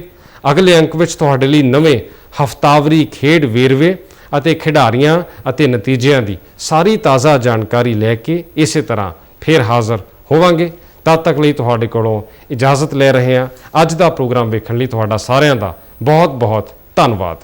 ਅਗਲੇ ਅੰਕ ਵਿੱਚ ਤੁਹਾਡੇ ਲਈ ਨਵੇਂ ਹਫਤਾਵਰੀ ਖੇਡ ਵੇਰਵੇ ਅਤੇ ਖਿਡਾਰੀਆਂ ਅਤੇ ਨਤੀਜਿਆਂ ਦੀ ਸਾਰੀ ਤਾਜ਼ਾ ਜਾਣਕਾਰੀ ਲੈ ਕੇ ਇਸੇ ਤਰ੍ਹਾਂ ਫੇਰ ਹਾਜ਼ਰ ਹੋਵਾਂਗੇ। ਤਦ ਤੱਕ ਲਈ ਤੁਹਾਡੇ ਕੋਲੋਂ ਇਜਾਜ਼ਤ ਲੈ ਰਹੇ ਹਾਂ। ਅੱਜ ਦਾ ਪ੍ਰੋਗਰਾਮ ਵੇਖਣ ਲਈ ਤੁਹਾਡਾ ਸਾਰਿਆਂ ਦਾ ਬਹੁਤ ਬਹੁਤ ਧੰਨਵਾਦ।